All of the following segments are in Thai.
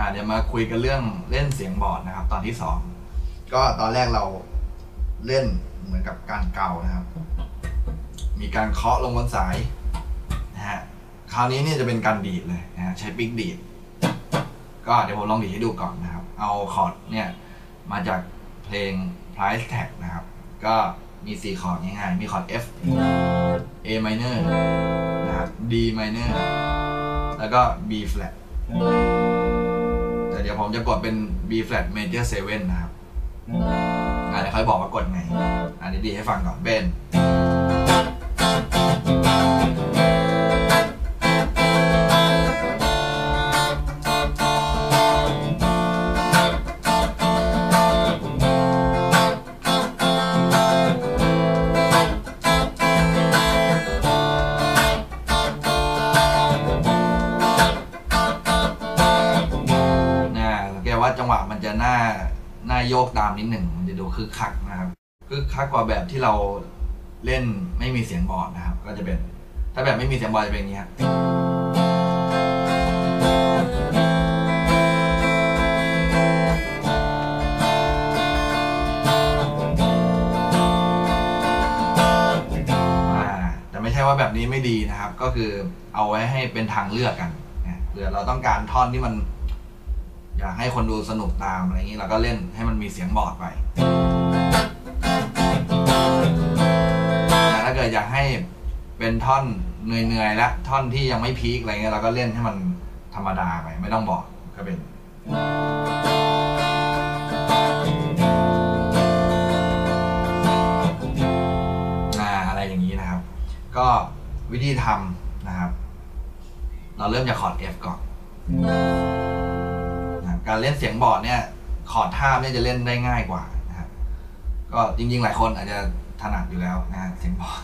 อ่าเดี๋ยวมาคุยกันเรื่องเล่นเสียงบอร์ดนะครับ ตอนที่สองก็ตอนแรกเราเล่นเหมือนกับการเกานะครับ มีการเคาะลงบนสายนะฮะคราวนี้เนี่ยจะเป็นการดีดเลยนะฮะใช้ปิกดีดก็เดี๋ยวผมลองดีดให้ดูก่อนนะครับ เอาคอร์ดเนี่ยมาจากเพลง price tag นะครับ ก็มี4คอร์ดง่ายๆมีคอร์ด F A minor นะครับ D minor แล้วก็ B flat แต่เดี๋ยวผมจะกดเป็น B flat major 7นะครับอ่าเดี๋ยวค่อยบอกว่ากดไงอ่าเดี๋ยวดีให้ฟังก่อนเป็น จังหวะหน้าหน้าโยกตามนิดหนึ่งมันจะดูคึกคักนะครับคึกคักกว่าแบบที่เราเล่นไม่มีเสียงบอร์ดนะครับ ก็จะเป็น ถ้าแบบไม่มีเสียงบอร์ดจะเป็นอย่างนี้ครับแต่ไม่ใช่ว่าแบบนี้ไม่ดีนะครับ ก็คือเอาไว้ให้เป็นทางเลือกกันนะเผื่อเราต้องการท่อนที่มัน อยากให้คนดูสนุกตามอะไรอย่างนี้เราก็เล่นให้มันมีเสียงบอร์ดไป แต่ถ้าเกิดอยากให้เป็นท่อนเหนื่อยๆและท่อนที่ยังไม่พีคอะไรเงี้ยเราก็เล่นให้มันธรรมดาไปไม่ต้องบอร์ดก็เป็นอ่าอะไรอย่างนี้นะครับ ก็วิธีทำนะครับ เราเริ่มจากคอร์ด F ก่อน การเล่นเสียงบอร์ดเนี่ยคอร์ดท่าเนี่ยจะเล่นได้ง่ายกว่านะครับก็จริงๆหลายคนอาจจะถนัดอยู่แล้วนะฮะเสียงบอร์ด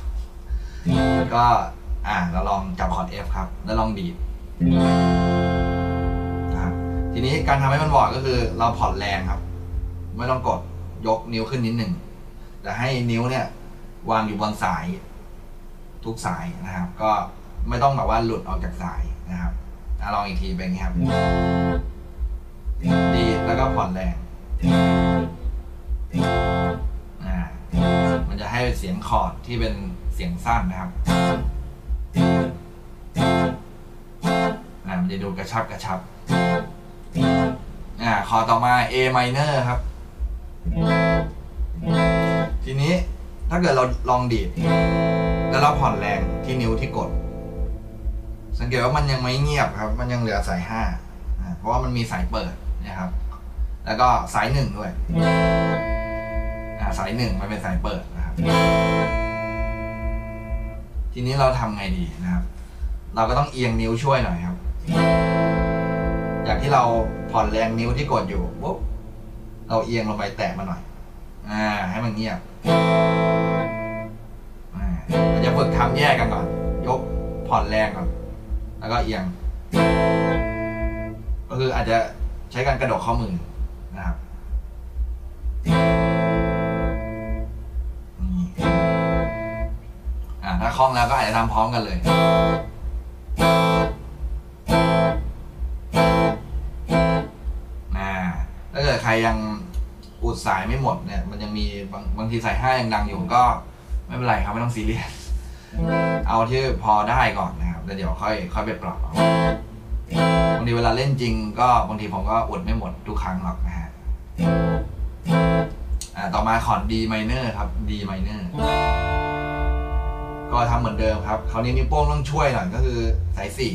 ก็อ่าเราลองจับคอร์ด F ครับ แล้วลองดีดนะครับทีนี้การทำให้มันบอร์ดก็คือเราผ่อนแรงครับ ไม่ต้องกดยกนิ้วขึ้นนิดหนึ่งแต่ให้นิ้วเนี่ยวางอยู่บนสาย ทุกสายนะครับ ก็ไม่ต้องแบบว่าหลุดออกจากสายนะครับลองอีกทีเป็นอย่างนี้ครับ ดีแล้วก็ผ่อนแรงอ่ามันจะให้เสียงคอร์ดที่เป็นเสียงสั้นนะครับอ่มันจะดูกระชับกระชับอ่าคอต่อมา A minor ครับ ทีนี้ถ้าเกิดเราลองดีดแล้วเราผ่อนแรงที่นิ้วที่กด สังเกตว่ามันยังไม่เงียบครับ มันยังเหลือสายห้าเพราะว่ามันมีสายเปิด นะครับ แล้วก็สายหนึ่งด้วยอ่าสายหนึ่งมันเป็นสายเปิดนะครับ ทีนี้เราทำไงดีนะครับ เราก็ต้องเอียงนิ้วช่วยหน่อยครับ อย่างที่เราผ่อนแรงนิ้วที่กดอยู่ปุ๊บเราเอียงลงไปแตะมาหน่อย อ่า ให้มันเงียบอ่าเราจะฝึกทำแยกกันก่อน ยกผ่อนแรงก่อน แล้วก็เอียง ก็คืออาจจะ ใช้การกระดกข้อมือนะครับนี่อ่าถ้าคล่องแล้วก็อาจจะทำพร้อมกันเลยอ่าถ้าเกิดใครยังอุดสายไม่หมดเนี่ย มันยังมีบางบางทีสายห้ายังดังอยู่ก็ไม่เป็นไรครับไม่ต้องซีเรียส เอาที่พอได้ก่อนนะครับแล้วเดี๋ยวค่อยค่อยไปปรับเอา บางทีเวลาเล่นจริง ก็บางทีผมก็อดไม่หมดทุกครั้งหรอกนะฮะต่อมาคอร์ด D minor ครับ D minor ก็ทำเหมือนเดิมครับ คราวนี้นิ้วโป้งต้องช่วยหน่อยก็คือสายสี่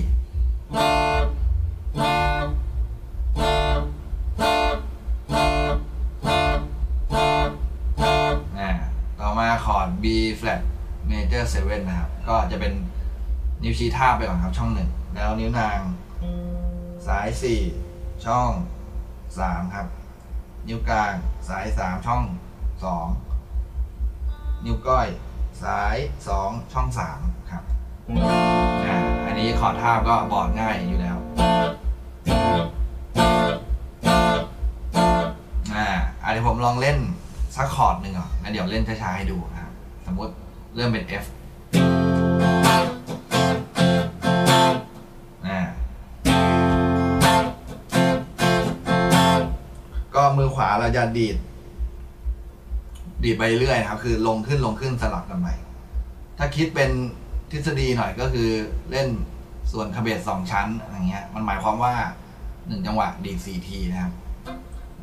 อ่ต่อมาคอร์ด B flat major 7นะครับ ก็จะเป็นนิ้วชี้ทาบไปก่อนครับช่องหนึ่ง แล้วนิ้วนาง สาย 4 ช่อง 3 ครับ นิ้วกลางสาย 3 ช่อง 2 นิ้วก้อยสาย 2 ช่อง 3 ครับอ่าอันนี้คอร์ดทาก็บอร์ดง่ายอยู่แล้วอ่าอะเดี๋ยวผมลองเล่นสักคอร์ดหนึ่งก่อนแล้วเดี๋ยวเล่นช้าๆให้ดูนะครับ สมมติเริ่มเป็น F ก็มือขวาเราจะดีด ดีดไปเรื่อยนะครับ คือลงขึ้นลงขึ้นสลับกันไปถ้าคิดเป็นทฤษฎีหน่อยก็คือเล่นส่วนคาเบสสองชั้นอะไรเงี้ย มันหมายความว่าหนึ่งจังหวะดีดสี่ทีนะครับ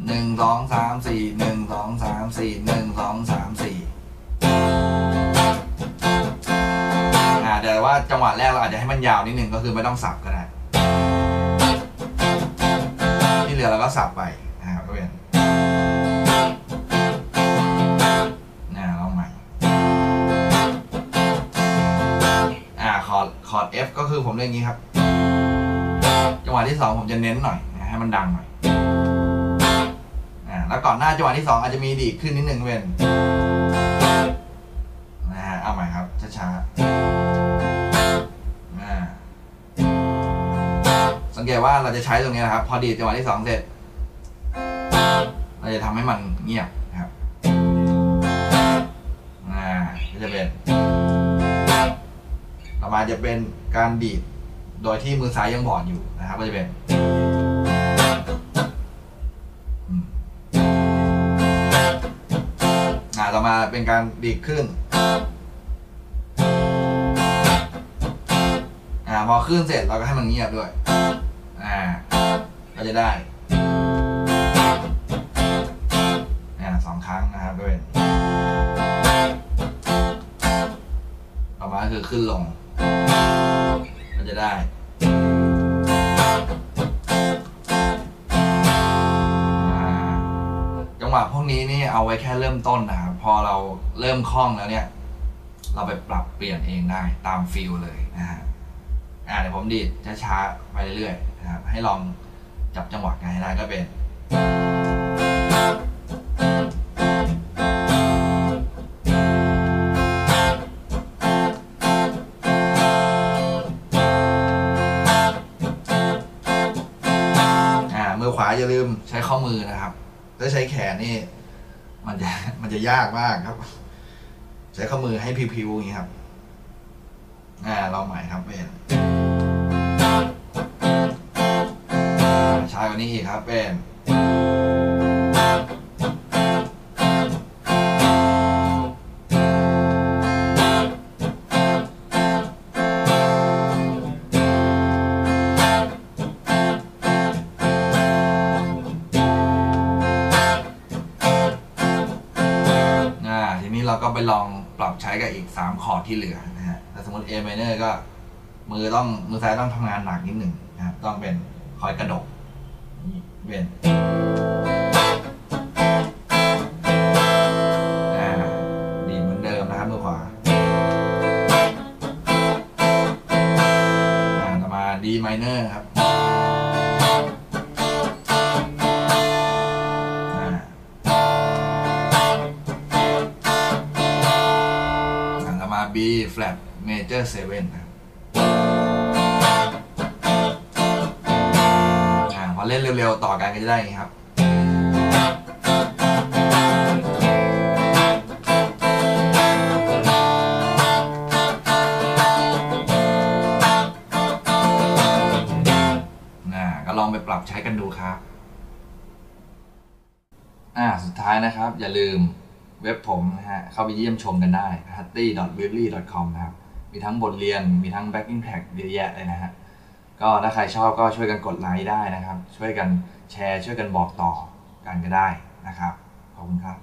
หนึ่งสองสามสี่หนึ่งสองสามสี่หนึ่งสองสามสี่อ่าแต่ว่าจังหวะแรกเราอาจจะให้มันยาวนิดนึงก็คือไม่ต้องสับก็ได้ที่เหลือเราก็สับไป คือผมเล่นอย่างนี้ครับ จังหวะที่สองผมจะเน้นหน่อยให้มันดังหน่อยแล้วก่อนหน้าจังหวะที่สองอาจจะมีดีดขึ้นนิดนึงเป็นนะฮะเอาใหม่ครับช้าๆอ่าสังเกตว่าเราจะใช้ตรงนี้นะครับ พอดีจังหวะที่สองเสร็จ เราจะทำให้มันเงียบ มาจะเป็นการดีดโดยที่มือซ้ายยังบอดอยู่นะครับ ก็จะเป็นอ่าต่อมาเป็นการดีดขึ้นอ่าพอขึ้นเสร็จเราก็ให้มันเงียบด้วยอ่าก็จะได้อ่าสองครั้งนะครับก็เป็นต่อมาคือขึ้นลง ก็จะได้จังหวะพวกนี้นี่เอาไว้แค่เริ่มต้นนะครับพอเราเริ่มคล่องแล้วเนี่ย เราไปปรับเปลี่ยนเองได้ตามฟิลเลยนะฮะอ่าเดี๋ยวผมดีดช้าๆไปเรื่อยๆนะครับให้ลองจับจังหวะกันให้ได้ก็เป็น อ่ามือขวาอย่าลืมใช้ข้อมือนะครับ ถ้าใช้แขนนี่ มันจะมันจะยากมากครับ ใช้ข้อมือให้พิวๆอย่างนี้ครับอ่าลองใหม่ครับเป็นช้ากว่านี้อีกครับเป็น เราก็ไปลองปรับใช้กับอีก 3 คอร์ดที่เหลือนะฮะถ้าสมมติ A minor ก็มือต้องมือซ้ายต้องทำงานหนักนิดหนึ่งนะครับต้องเป็นคอยกระดกนี่เป็นอ่าดีเหมือนเดิมนะครับมือขวาอ่าต่อมา D minor ครับ flat major 7นะครับอ่าพอเล่นเร็วๆ ต่อกันก็จะได้ครับน่าก็ลองไปปรับใช้กันดูครับ อ่า สุดท้ายนะครับ อย่าลืม เว็บผมนะฮะ เข้าไปเยี่ยมชมกันได้ h u t t y w e b l y c o m นะครับ มีทั้งบทเรียน มีทั้ง backing track เยอะแยะเลยนะฮะ ก็ถ้าใครชอบก็ช่วยกันกดไลค์ได้นะครับ ช่วยกันแชร์ ช่วยกันบอกต่อกันก็ได้นะครับ ขอบคุณครับ